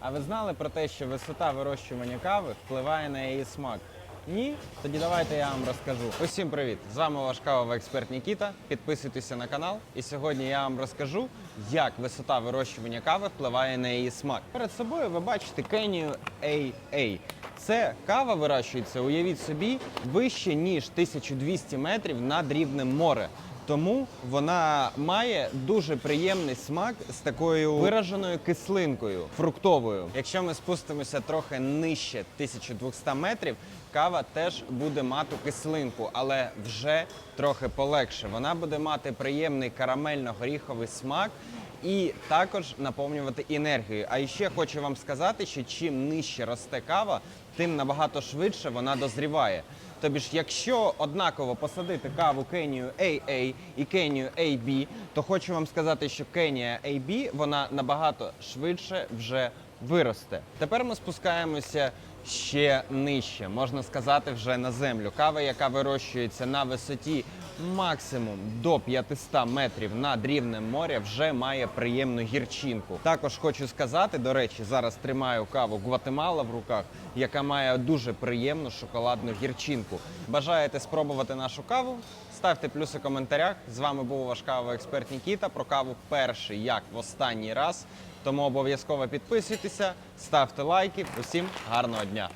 А ви знали про те, що висота вирощування кави впливає на її смак? Ні? Тоді давайте я вам розкажу. Усім привіт! З вами ваш кавовий експерт Нікіта. Підписуйтеся на канал. І сьогодні я вам розкажу, як висота вирощування кави впливає на її смак. Перед собою ви бачите Кенію AA. Це кава вирощується, уявіть собі, вище ніж 1200 метрів над рівнем моря. Тому вона має дуже приємний смак з такою вираженою кислинкою, фруктовою. Якщо ми спустимося трохи нижче 1200 метрів, кава теж буде мати кислинку, але вже трохи полегше. Вона буде мати приємний карамельно-горіховий смак. І також наповнювати енергією. А ще хочу вам сказати, що чим нижче росте кава, тим набагато швидше вона дозріває. Тобі ж, якщо однаково посадити каву Кенію AA і Кенію AB, то хочу вам сказати, що Кенія AB вона набагато швидше вже виросте. Тепер ми спускаємося ще нижче, можна сказати, вже на землю. Кава, яка вирощується на висоті максимум до 500 метрів над рівнем моря, вже має приємну гірчинку. Також хочу сказати, до речі, зараз тримаю каву Гватемала в руках, яка має дуже приємну шоколадну гірчинку. Бажаєте спробувати нашу каву? Ставте плюси в коментарях. З вами був ваш кавовий експерт Нікіта. Про каву перший, як в останній раз. Тому обов'язково підписуйтеся, ставте лайки. Усім гарного дня!